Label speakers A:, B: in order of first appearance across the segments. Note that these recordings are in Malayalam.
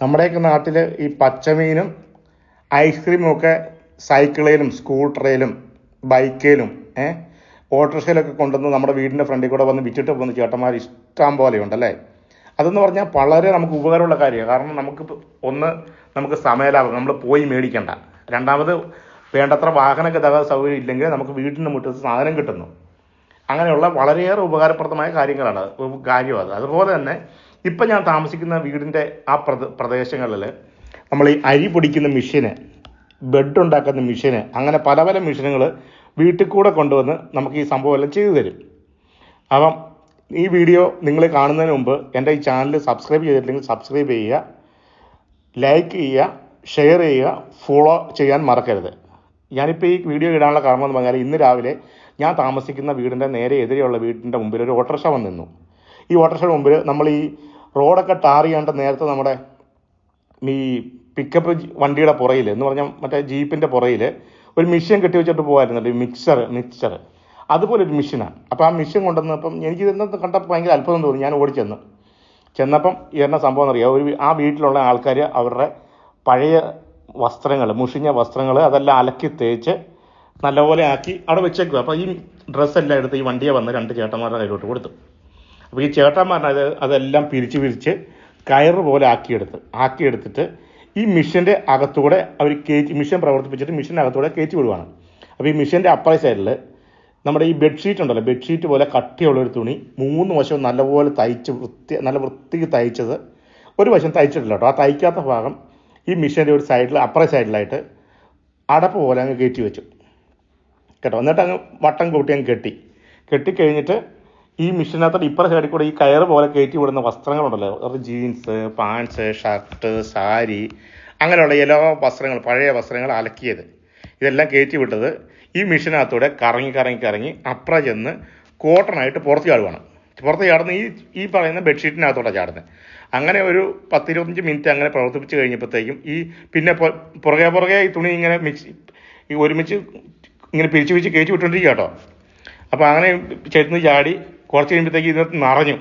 A: നമ്മുടെയൊക്കെ നാട്ടിൽ ഈ പച്ചമീനും ഐസ്ക്രീമും ഒക്കെ സൈക്കിളിലും സ്കൂട്ടറിലും ബൈക്കിലും ഏ ഓട്ടോറിക്ഷയിലൊക്കെ കൊണ്ടുവന്ന് നമ്മുടെ വീടിന്റെ ഫ്രണ്ടിൽ കൂടെ വന്ന് വിറ്റിട്ട് പോകുന്ന ചേട്ടന്മാർ ഇഷ്ടം പോലെയുണ്ടല്ലേ അതെന്ന് പറഞ്ഞാൽ വളരെ നമുക്ക് ഉപകാരമുള്ള കാര്യമാണ്. കാരണം നമുക്ക് ഒന്ന് നമുക്ക് സമയലാഭം നമ്മൾ പോയി മേടിക്കണ്ട. രണ്ടാമത് വേണ്ടത്ര വാഹന ഗതാഗത സൗകര്യം ഇല്ലെങ്കിൽ നമുക്ക് വീടിന്റെ മുറ്റത്ത് സാധനം കിട്ടുന്നു. അങ്ങനെയുള്ള വളരെയേറെ ഉപകാരപ്രദമായ കാര്യങ്ങളാണ്. അത് കാര്യം അത്. അതുപോലെ തന്നെ ഇപ്പം ഞാൻ താമസിക്കുന്ന വീടിന്റെ ആ പ്രദ പ്രദേശങ്ങളിൽ നമ്മൾ ഈ അരി പൊടിക്കുന്ന മെഷീന് ബെഡ് ഉണ്ടാക്കുന്ന മെഷീന് അങ്ങനെ പല പല മെഷീനുകൾ വീട്ടിൽ കൂടെ കൊണ്ടുവന്ന് നമുക്ക് ഈ സംഭവമെല്ലാം ചെയ്തു തരും. അപ്പം ഈ വീഡിയോ നിങ്ങൾ കാണുന്നതിന് മുമ്പ് എന്റെ ഈ ചാനൽ സബ്സ്ക്രൈബ് ചെയ്തിട്ടില്ലെങ്കിൽ സബ്സ്ക്രൈബ് ചെയ്യുക ലൈക്ക് ചെയ്യുക ഷെയർ ചെയ്യുക ഫോളോ ചെയ്യാൻ മറക്കരുത്. ഞാനിപ്പോൾ ഈ വീഡിയോ ഇടാനുള്ള കാരണം എന്ന് പറഞ്ഞാൽ ഇന്ന് രാവിലെ ഞാൻ താമസിക്കുന്ന വീടിന്റെ നേരെ എതിരെയുള്ള വീടിന്റെ മുമ്പിൽ ഒരു ഓട്ടോറിക്ഷ വന്നിരുന്നു. ഈ ഓട്ടോറിക്ഷയുടെ മുമ്പിൽ നമ്മൾ ഈ റോഡൊക്കെ ടാർ ചെയ്യാണ്ട് നേരത്തെ നമ്മുടെ ഈ പിക്കപ്പ് വണ്ടിയുടെ പുറയിൽ എന്ന് പറഞ്ഞാൽ മറ്റേ ജീപ്പിന്റെ പുറയിൽ ഒരു മിഷ്യൻ കെട്ടി വെച്ചിട്ട് പോകുമായിരുന്നല്ലോ ഒരു മിക്സർ മിക്സർ അതുപോലെ ഒരു മിഷനാണ് അപ്പോൾ ആ മിഷൻ കൊണ്ടുവന്നപ്പം എനിക്ക് ഇതെന്ത് കണ്ടപ്പോൾ ഭയങ്കര അത്ഭുതം തോന്നി. ഞാൻ ഓടിച്ചെന്ന് ചെന്നപ്പം എന്ന സംഭവം എന്നറിയാം? ഒരു ആ വീട്ടിലുള്ള ആൾക്കാർ അവരുടെ പഴയ വസ്ത്രങ്ങൾ മുഷിഞ്ഞ വസ്ത്രങ്ങൾ അതെല്ലാം അലക്കി തേച്ച് നല്ലപോലെ ആക്കി അവിടെ വെച്ചേക്കുക അപ്പോൾ ഈ ഡ്രസ്സെല്ലാം എടുത്ത് ഈ വണ്ടിയെ വന്ന് രണ്ട് ചേട്ടന്മാരുടെ കയ്യിലോട്ട് കൊടുത്തു. അപ്പോൾ ഈ ചേട്ടന്മാരത് അതെല്ലാം പിരിച്ച് പിരിച്ച് കയറ് പോലെ ആക്കിയെടുത്ത് ആക്കിയെടുത്തിട്ട് ഈ മിഷന്റെ അകത്തൂടെ അവർ കയറ്റി മിഷൻ പ്രവർത്തിപ്പിച്ചിട്ട് മിഷന്റെ അകത്തൂടെ കയറ്റി വിടുവാണ്. അപ്പോൾ ഈ മിഷന്റെ അപ്പറ സൈഡിൽ നമ്മുടെ ഈ ബെഡ്ഷീറ്റ് ഉണ്ടല്ലോ ബെഡ്ഷീറ്റ് പോലെ കട്ടിയുള്ള ഒരു തുണി മൂന്ന് വശവും നല്ലപോലെ തയ്ച്ച് വൃത്തി നല്ല വൃത്തിക്ക് തയ്ച്ചത് ഒരു വശം തയ്ച്ചിട്ടില്ല കേട്ടോ. ആ തയ്ക്കാത്ത ഭാഗം ഈ മിഷന്റെ ഒരു സൈഡിൽ അപ്പറ സൈഡിലായിട്ട് അടപ്പ് പോലെ അങ്ങ് കയറ്റി വെച്ചു. കേട്ടോ എന്നിട്ട് അങ്ങ് വട്ടം കൂട്ടി അങ്ങ് കെട്ടി. കെട്ടിക്കഴിഞ്ഞിട്ട് ഈ മിഷനകത്തോട്ട് ഇപ്പുറ സൈഡിൽ കൂടെ ഈ കയറ് പോലെ കയറ്റി വിടുന്ന വസ്ത്രങ്ങളുണ്ടല്ലോ. അത് ജീൻസ് പാൻസ് ഷർട്ട് സാരി അങ്ങനെയുള്ള എല്ലാ വസ്ത്രങ്ങൾ പഴയ വസ്ത്രങ്ങൾ അലക്കിയത്. ഇതെല്ലാം കയറ്റി വിട്ടത് ഈ മിഷീനകത്തൂടെ കറങ്ങി കറങ്ങി കറങ്ങി അപ്ര ചെന്ന് കോട്ടണായിട്ട് പുറത്ത് ചാടുവാണ്. പുറത്ത് ചാടുന്ന ഈ ഈ പറയുന്ന ബെഡ്ഷീറ്റിനകത്തോടെ ചാടുന്നത് അങ്ങനെ ഒരു പത്തിരുപത്തഞ്ച് മിനിറ്റ് അങ്ങനെ പ്രവർത്തിപ്പിച്ച് കഴിഞ്ഞപ്പോഴത്തേക്കും ഈ പിന്നെ പുറകെ പുറകെ ഈ തുണി ഇങ്ങനെ മിക്സ് ഈ ഒരുമിച്ച് ഇങ്ങനെ പിരിച്ചു പിരിച്ച് കയറ്റി വിട്ടുകൊണ്ടിരിക്കുക കേട്ടോ. അപ്പോൾ അങ്ങനെ ചേർന്ന് ചാടി കുറച്ച് കഴിയുമ്പോഴത്തേക്ക് ഇതിനകത്ത് നിറഞ്ഞു.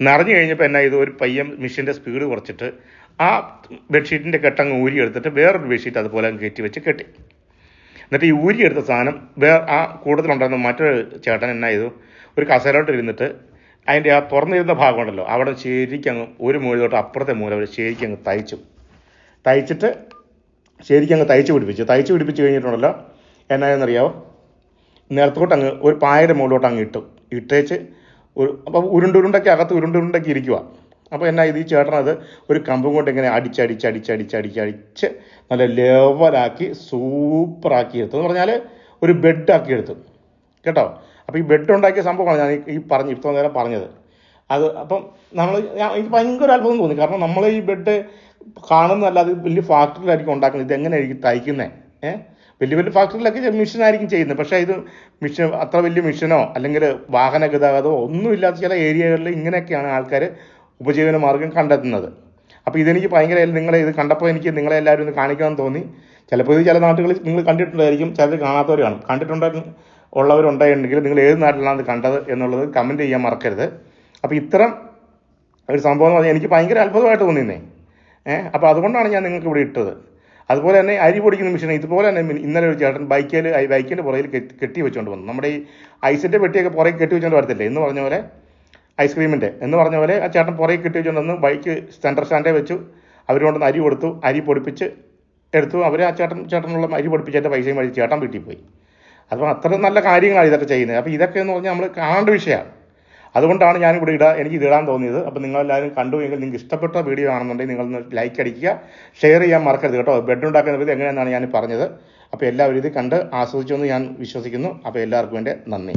A: നിറഞ്ഞു കഴിഞ്ഞപ്പോൾ എന്നാ ഇത് ഒരു പയ്യൻ മിഷീന്റെ സ്പീഡ് കുറച്ചിട്ട് ആ ബെഡ്ഷീറ്റിന്റെ കെട്ടങ്ങ് ഊരിയെടുത്തിട്ട് വേറൊരു ബെഡ്ഷീറ്റ് അതുപോലെ അങ്ങ് കയറ്റി വെച്ച് കെട്ടി. എന്നിട്ട് ഈ ഊരി എടുത്ത സാധനം വേറെ ആ കൂടുതലുണ്ടായിരുന്ന മറ്റൊരു ചേട്ടൻ എന്നാ ചെയ്തു? ഒരു കസേരോട്ട് ഇരുന്നിട്ട് അതിന്റെ ആ തുറന്നിരുന്ന ഭാഗമുണ്ടല്ലോ അവിടെ ശരിക്കങ്ങ് ഒരു മൂല തൊട്ട് അപ്പുറത്തെ മൂല വരെ ശരിക്കങ്ങ് തയ്ച്ചു. തയ്ച്ചിട്ട് ശരിക്കങ്ങ് തയ്ച്ചു പിടിപ്പിച്ചു. തയ്ച്ചു പിടിപ്പിച്ച് കഴിഞ്ഞിട്ടുണ്ടല്ലോ എന്നായെന്നറിയാമോ നിലത്തോട്ട് അങ്ങ് ഒരു പായയുടെ മുകളിലോട്ട് അങ്ങ് ഇട്ടു. ഇട്ടേച്ച് ഒരു അപ്പം ഉരുണ്ടുരുണ്ടൊക്കെ അകത്ത് ഉരുണ്ടുരുണ്ടൊക്കെ ഇരിക്കുക അപ്പോൾ എന്നാ ഇത് ഈ ചേട്ടനത് ഒരു കമ്പും കൊണ്ട് ഇങ്ങനെ അടിച്ചടിച്ച് അടിച്ചടിച്ച് അടിച്ചടിച്ച് നല്ല ലെവലാക്കി സൂപ്പറാക്കി എടുത്തു. എന്ന് പറഞ്ഞാൽ ഒരു ബെഡാക്കി എടുത്തു. കേട്ടോ? അപ്പോൾ ഈ ബെഡ് ഉണ്ടാക്കിയ സംഭവമാണ് ഞാൻ ഈ- പറഞ്ഞു ഇപ്പോൾ നേരം പറഞ്ഞത്. അത് അപ്പം നമ്മൾ എനിക്ക് ഭയങ്കര അത്ഭുതം തോന്നി. കാരണം നമ്മൾ ഈ ബെഡ് കാണുന്നതല്ല കാണുന്നതല്ലാതെ വലിയ ഫാക്ടറിയിലായിരിക്കും ഉണ്ടാക്കുന്നത്. ഇത് എങ്ങനെയായിരിക്കും തയ്ക്കുന്നത് ഏഹ് വലിയ വലിയ ഫാക്ടറിയിലൊക്കെ മിഷനായിരിക്കും ചെയ്യുന്നത്. പക്ഷേ ഇത് മിഷൻ അത്ര വലിയ മിഷനോ അല്ലെങ്കിൽ വാഹന ഗതാഗതമോ ഒന്നുമില്ലാത്ത ചില ഏരിയകളിൽ ഇങ്ങനെയൊക്കെയാണ് ആൾക്കാർ ഉപജീവന മാർഗം കണ്ടെത്തുന്നത്. അപ്പോൾ ഇതെനിക്ക് ഭയങ്കര നിങ്ങളെ ഇത് കണ്ടപ്പോൾ എനിക്ക് നിങ്ങളെ എല്ലാവരും ഒന്ന് കാണിക്കാമെന്ന് തോന്നി. ചിലപ്പോൾ ഇത് ചില നാട്ടുകളിൽ നിങ്ങൾ കണ്ടിട്ടുണ്ടായിരിക്കും ചിലർ കാണാത്തവർ കാണും. കണ്ടിട്ടുണ്ടെങ്കിൽ ഉള്ളവരുണ്ടെങ്കിൽ നിങ്ങൾ ഏത് നാട്ടിലാണ് ഇത് കണ്ടത് എന്നുള്ളത് കമന്റ് ചെയ്യാൻ മറക്കരുത്. അപ്പോൾ ഇത്തരം ഒരു സംഭവം എന്ന് പറഞ്ഞാൽ എനിക്ക് ഭയങ്കര അത്ഭുതമായിട്ട് തോന്നിയെന്നേ. ഏഹ്? അപ്പോൾ അതുകൊണ്ടാണ് ഞാൻ നിങ്ങൾക്ക് ഇവിടെ ഇട്ടത്. അതുപോലെ തന്നെ അരി പൊടിക്കുന്ന മെഷീൻ ഇതുപോലെ തന്നെ ഇന്നലെ ഒരു ചേട്ടൻ ബൈക്കിൽ ബൈക്കിന്റെ പുറകിൽ കെട്ടി- കെട്ടി വെച്ചുകൊണ്ട് വന്നു. നമ്മുടെ ഈ ഐസിന്റെ പെട്ടിയൊക്കെ പുറകിൽ കെട്ടി വെച്ചുകൊണ്ട് വരത്തില്ലേ? എന്ന് പറഞ്ഞ പോലെ ഐസ്ക്രീമിന്റെ എന്ന് പറഞ്ഞ പോലെ ആ ചേട്ടൻ പുറകിൽ കെട്ടി വെച്ചുകൊണ്ട് വന്ന് ബൈക്ക് സെന്റർ സ്റ്റാൻഡേ വെച്ചു. അവരോട് അരി കൊടുത്തു. അരി പൊടിപ്പിച്ച് എടുത്തു. അവർ ആ ചേട്ടൻ ചേട്ടനുള്ള അരി പൊടിപ്പിച്ചതിന്റെ പൈസയും വഴി ചേട്ടൻ വീട്ടിൽ പോയി. അപ്പോൾ അത്ര നല്ല കാര്യങ്ങളാണ് ഇതൊക്കെ ചെയ്യുന്നത്. അപ്പോൾ ഇതൊക്കെ എന്ന് പറഞ്ഞാൽ നമ്മൾ കാണേണ്ട വിഷയമാണ്. അതുകൊണ്ടാണ് ഞാൻ ഇവിടെ ഇടാ എനിക്ക് ഇടാൻ തോന്നിയത്. അപ്പോൾ നിങ്ങളെല്ലാവരും കണ്ടു എങ്കിൽ നിങ്ങൾക്ക് ഇഷ്ടപ്പെട്ട വീഡിയോ ആണെന്നുണ്ടെങ്കിൽ നിങ്ങളൊന്ന് ലൈക്ക് അടിക്കുക ഷെയർ ചെയ്യാൻ മറക്കരുത് കേട്ടോ. ബെഡ് ഉണ്ടാക്കുന്ന വിധം എങ്ങനെയാണെന്നാണ് ഞാൻ പറഞ്ഞത്. അപ്പോൾ എല്ലാവരും ഇത് കണ്ട് ആസ്വദിച്ചു എന്ന് ഞാൻ വിശ്വസിക്കുന്നു. അപ്പോൾ എല്ലാവർക്കും എന്റെ നന്ദി.